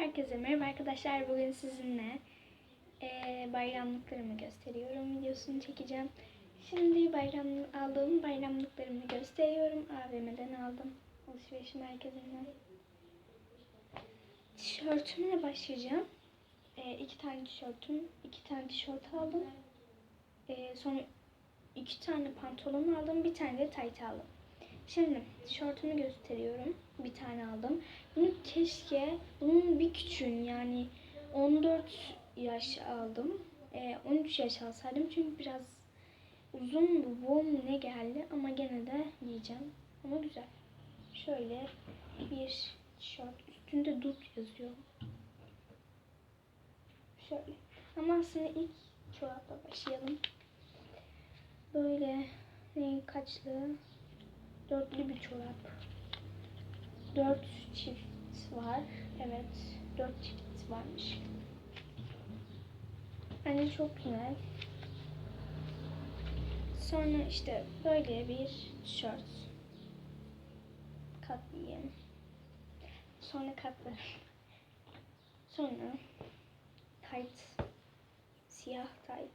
Herkese merhaba arkadaşlar. Bugün sizinle eee, bayramlıklarımı gösteriyorum. Videosunu çekeceğim. Şimdi bayram aldığım bayramlıklarımı gösteriyorum. AVM'den aldım. Alışveriş merkezinden. Tişörtümle başlayacağım. Eee iki tane tişörtüm, iki tane tişört aldım. Eee, sonra iki tane pantolon aldım, bir tane de tayt aldım. Şimdi tişörtümü gösteriyorum. Bir tane aldım. Bunu keşke bunun bir küçüğün yani 14 yaş aldım. Ee, 13 yaş alsaydım çünkü biraz uzun mu bol mu ne geldi ama gene de giyeceğim. Ama güzel. Şöyle bir tişört. Üstünde dut yazıyor. Şöyle. Ama aslında ilk çorapla başlayalım. Böyle renk kaçlı dörtlü bir çorap. Dört çift var. Evet. Dört çift varmış. Bence çok güzel. Sonra işte böyle bir tişört. Katlayayım. Sonra katlarım. Sonra tight. Siyah tight.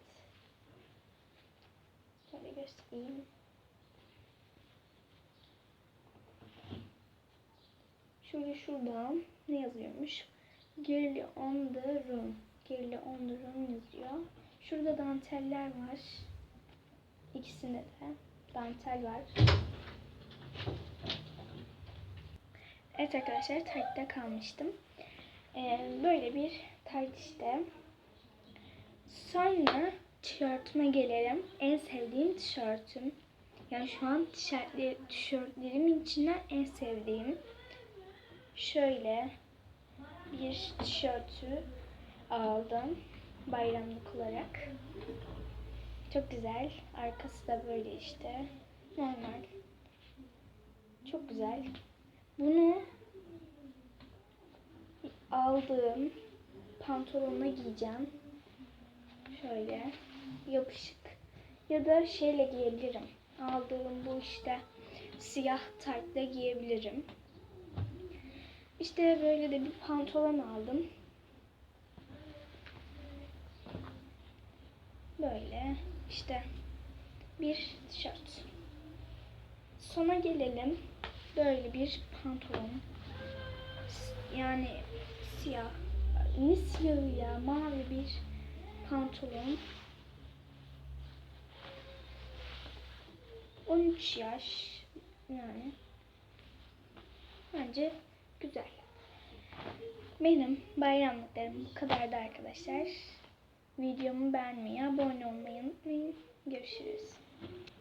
Şöyle göstereyim. Şöyle şurada ne yazıyormuş? Girly on the room. Girly on the room yazıyor. Şurada danteller var. İkisinde de dantel var. Evet arkadaşlar tight'ta kalmıştım. Ee, böyle bir tight işte. Sonra tişörtüme gelelim. En sevdiğim tişörtüm. Yani şu an tişörtleri, tişörtlerimin içinden en sevdiğim şöyle bir tişörtü aldım bayramlık olarak. Çok güzel. Arkası da böyle işte. Normal. Çok güzel. Bunu aldığım pantolonla giyeceğim. Şöyle yapışık. Ya da şeyle giyebilirim. Aldığım bu işte siyah taytla giyebilirim. İşte böyle de bir pantolon aldım. Böyle işte bir tişört. Sona gelelim. Böyle bir pantolon. Yani siyah. Ne siyahı ya? Mavi bir pantolon. 13 yaş yani. Bence güzel. Benim bayramlıklarım bu kadardı arkadaşlar. Videomu beğenmeyi, abone olmayı unutmayın. Görüşürüz.